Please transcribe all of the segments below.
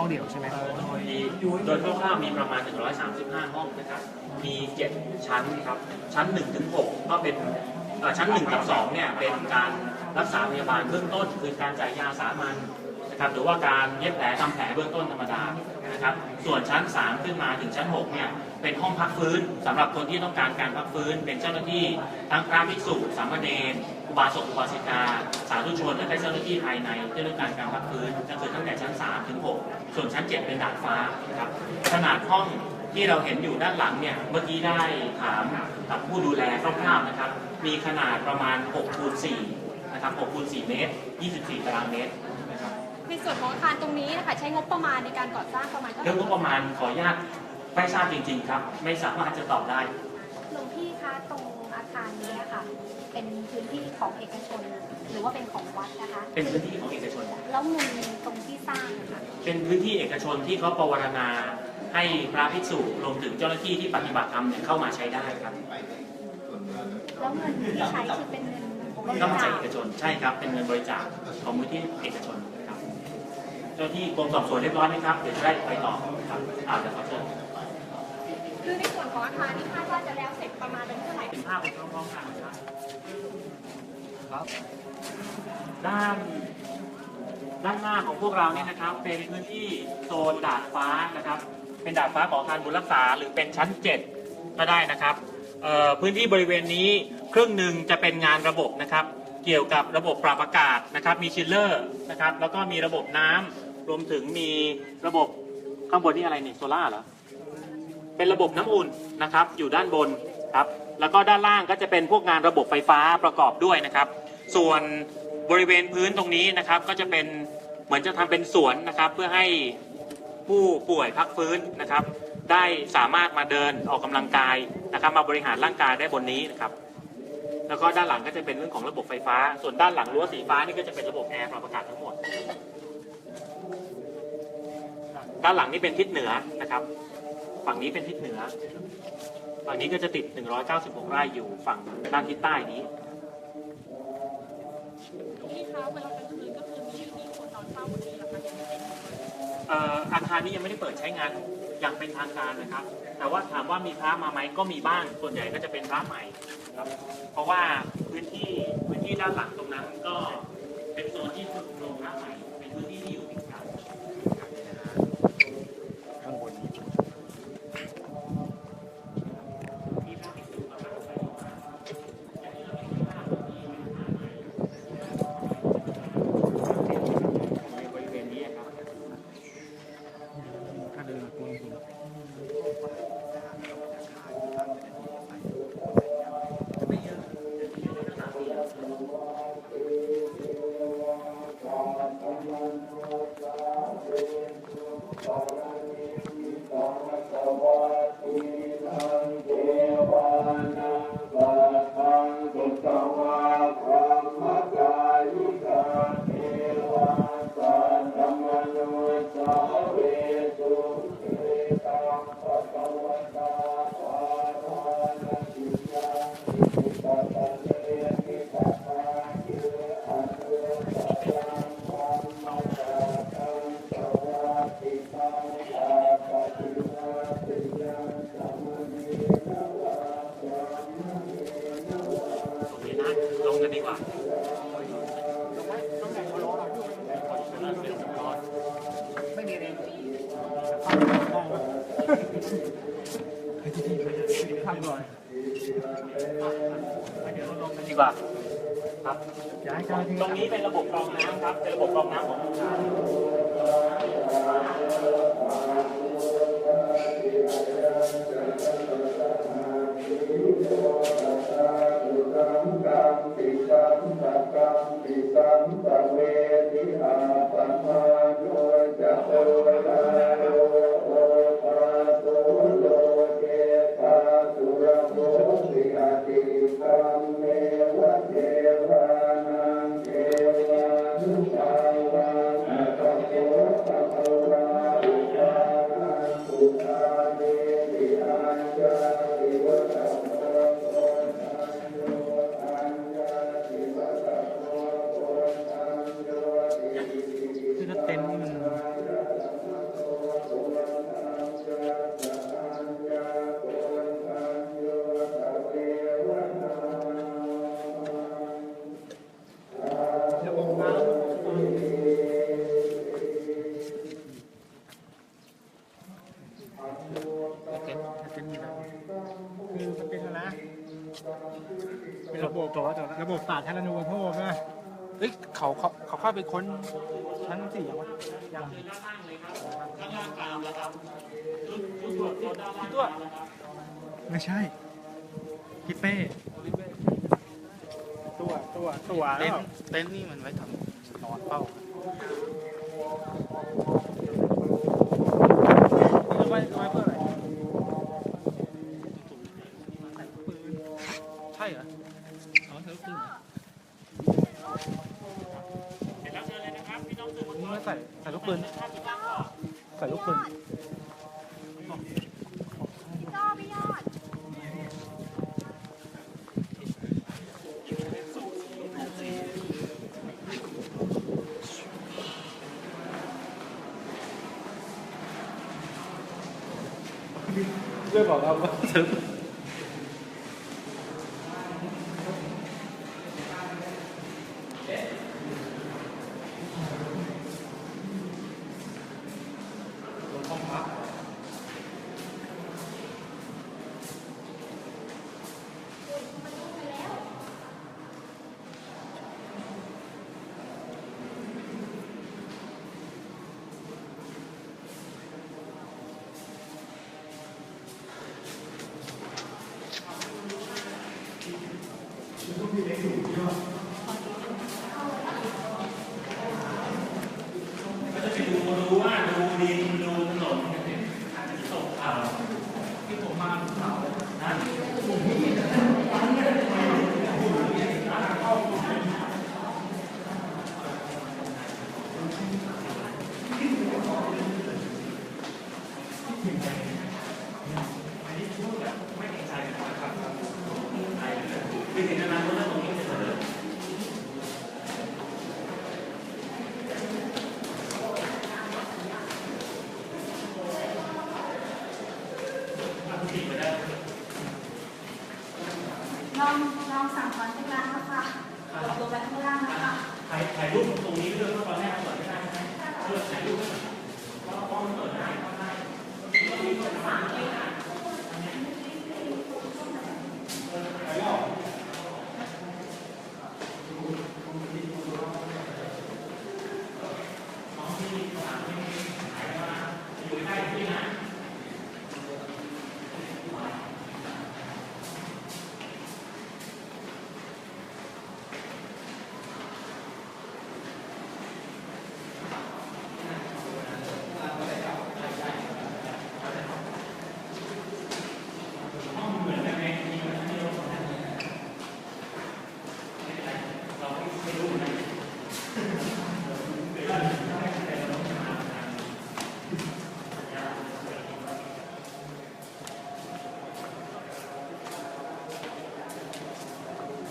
ห้องเดียวใช่ไหมเอ่อโดยคร่าวๆมีประมาณ 135 ห้องนะครับ มี 7 ชั้นครับ ชั้น 1 ถึง 6 ก็เป็นชั้น 1 กับ 2 เนี่ย เป็นการรักษาพยาบาลเบื้องต้น คือการจ่ายยาสามัญนะครับหรือว่าการเย็บแผลทำแผลเบื้องต้นธรรมดานะครับ ส่วนชั้น 3 ขึ้นมาถึงชั้น 6 เนี่ย เป็นห้องพักฟื้นสำหรับคนที่ต้องการการพักฟื้น เป็นเจ้าหน้าที่ทั้งพระภิกษุสามเณรอุบาสกอุบาสิกา สาธุชนและก็เจ้าหน้าที่ภายในที่ต้องการการพักฟื้นก็คือตั้งแต่ชั้น 3 ถึง 6 ส่วนชั้น 7 เป็นดาดฟ้านะครับขนาดห้องที่เราเห็นอยู่ด้านหลังเนี่ยเมื่อกี้ได้ถามกับผู้ดูแลคร่าวๆนะครับ มีขนาดประมาณ6คูณ4นะครับ6คูณ4เมตร 24 ตารางเมตรนะครับในส่วนของอาคารตรงนี้นะคะใช้งบประมาณในการก่อสร้างประมาณเท่าไหเรื่ร่องงบประมาณขออนุญาตไม่ทราบจริง ๆ ครับ ไม่สามารถจะตอบได้หลวงพี่คะตรงอาคาร นี้ค่ะ เป็นพื้นที่ของเอกชน หรือว่าเป็นของวัดนะคะ เป็นพื้นที่ของเอกชน แล้วเงินตรงที่สร้างนะคะเป็นพื้นที่เอกชนที่เขาประวรณาให้พระภิกษุรวมถึงเจ้าหน้าที่ที่ปฏิบัติธรรมเนี่ยเข้ามาใช้ได้ครับแล้วเงินที่ใช้คือเป็นเงินบริก็มาจาจากคเอกชนใช่ครับ เป็นเงินบริจาคของมูลที่เอกชนครับ เจ้าหน้าที่กรมสอบสวนเรียบร้อยไหมครับเดี๋ยวจะได้ไปต่อครับอ่าเดี๋ยวขอเชิญคือในส่วน ของอาคารที่คาดว่าจะแล้วเสร็จประมาณเป็นเท่าไหร่ภาพเป็นพร้อมๆกันนะครับครับ ด้านด้านหน้าของพวกเราเนี่ยนะครับ เป็นพื้นที่โซนดาดฟ้านะครับ เป็นดาดฟ้าของอาคารบุญรักษาหรือเป็นชั้น 7 ก็ได้นะครับพื้นที่บริเวณนี้ครึ่งหนึ่งจะเป็นงานระบบนะครับ เกี่ยวกับระบบปรับอากาศนะครับ มีชิลเลอร์นะครับ แล้วก็มีระบบน้ำรวมถึงมีระบบข้างบนนี่อะไรนี่โซล่าเหรอ เป็นระบบน้ำอุ่นนะครับ อยู่ด้านบนครับ แล้วก็ด้านล่างก็จะเป็นพวกงานระบบไฟฟ้าประกอบด้วยนะครับ ส่วนบริเวณพื้นตรงนี้นะครับ ก็จะเป็นเหมือนจะทำเป็นสวนนะครับ เพื่อให้ผู้ป่วยพักฟื้นนะครับ ได้สามารถมาเดินออกกำลังกายนะครับ มาบริหารร่างกายได้บนนี้นะครับแล้วก็ด้านหลังก็จะเป็นเรื่องของระบบไฟฟ้า ส่วนด้านหลังรั้วสีฟ้านี่ก็จะเป็นระบบแอร์ปรับอากาศทั้งหมด ด้านหลังนี่เป็นทิศเหนือนะครับ ฝั่งนี้เป็นทิศเหนือ ฝั่งนี้ก็จะติด 196 ไร่อยู่ฝั่งด้านทิศใต้นี้ที่เขาเวลากลางคืนก็คือมีมีคนนอนเฝ้าบนนี้หรอคะยังไม่เสร็จเอ่ออาคารนี้ยังไม่ได้เปิดใช้งานอย่างเป็นทางการนะครับ แต่ว่าถามว่ามีพระมาไหมก็มีบ้าง ส่วนใหญ่ก็จะเป็นพระใหม่ครับ เพราะว่าพื้นที่พื้นที่ด้านหลังตรงนั้นก็เป็นโซนที่ฝึกอบรมพระใหม่ ข้างก่อนเดี๋ยวเราลงกันดีกว่าครับย้ายเจ้าหน้าที่ตรงนี้เป็นระบบกรองน้ำครับเป็นระบบกรองน้ำของโรงงาน เก็ตเก็นมีแล้คือมัเป็นอะไรเป็นระบบต่วตัวระบบศาสตรณูปโภคนะเฮ้ยเขาเขาเขาเข้าไปค้นชั้นสี่ยังวะยังพี่ตัวไม่ใช่พี่เป้ตัวตัวตัวเต็นเต็นนี่มันไว้ทำนอนเป้า เรื่องบอกเราว่าเธอ ก็จะไปดูดูว่าดูดินดูถนนอาจจะตกข่าวที่ผมมาข่าวนะ ไม่ถึงอนาคตแล้วตรงนี้จะเสนอ ติดไปได้ลองลองสั่งก่อนที่ร้านนะคะลงไปข้างล่างนะคะถ่ายถ่ายรูปตรงนี้ด้วยเพราะตอนแรกเปิดไม่ได้ใช่ไหมเออถ่ายรูปด้วยเพราะเพราะมันเปิดได้ก็ได้อยู่ใกล้ที่นะ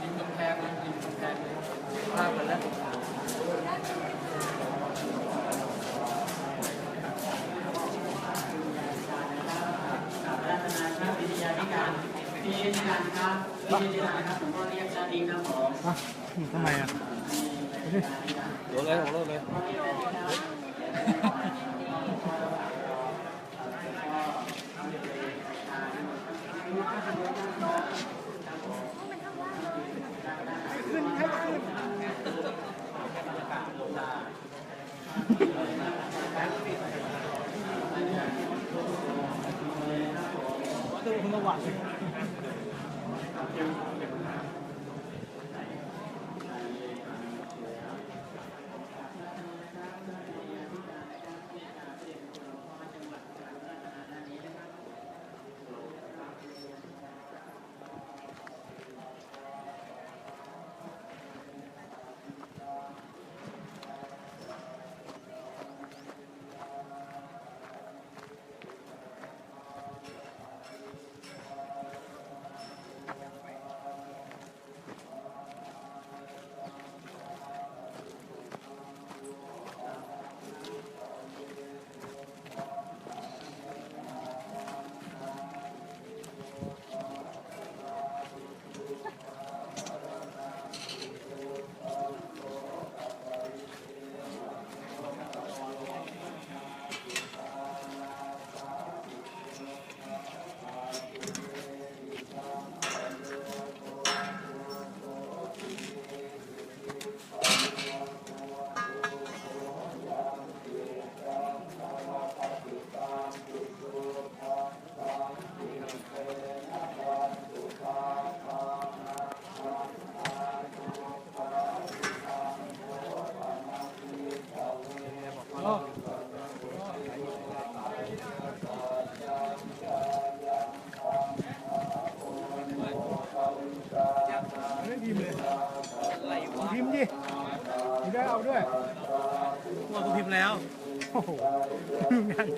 ริมกำแพงเลยริมกำแพงเลยภาพมันแล้ว รัตนาครับวิทยาธิ การวิทยาธิการครับวิทยาธิการครับผมก็เรียกชาติครับผมทำไมอะโดนเลยโดนเลยดูคุณร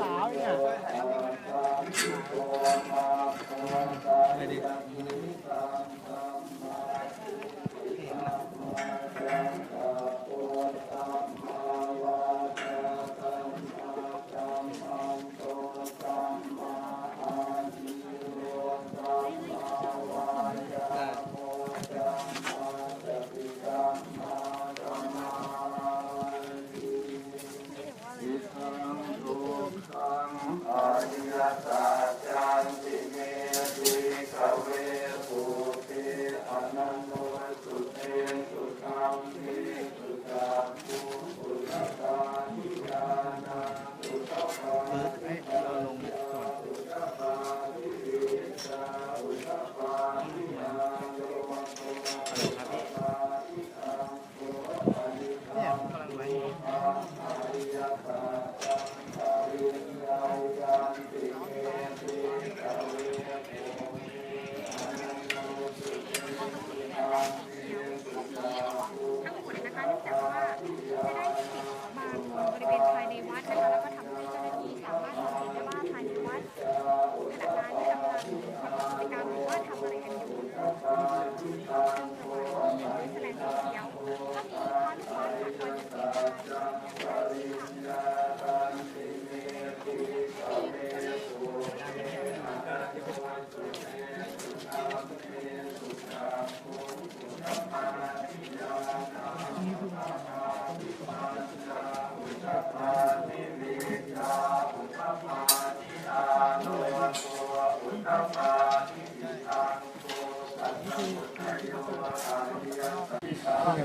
少一点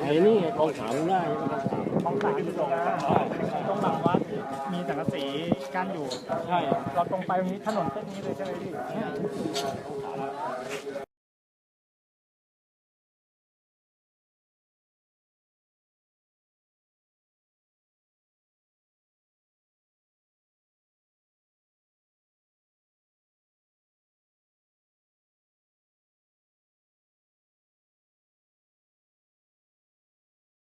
ไอ้นี่กองถามได้ของสามอยู่ตรงนั้นตรงหลังว่ามีสังกะสีกั้นอยู่ ใช่ เราตรงไปตรงนี้ถนนเส้นนี้เลยใช่ไหมพี่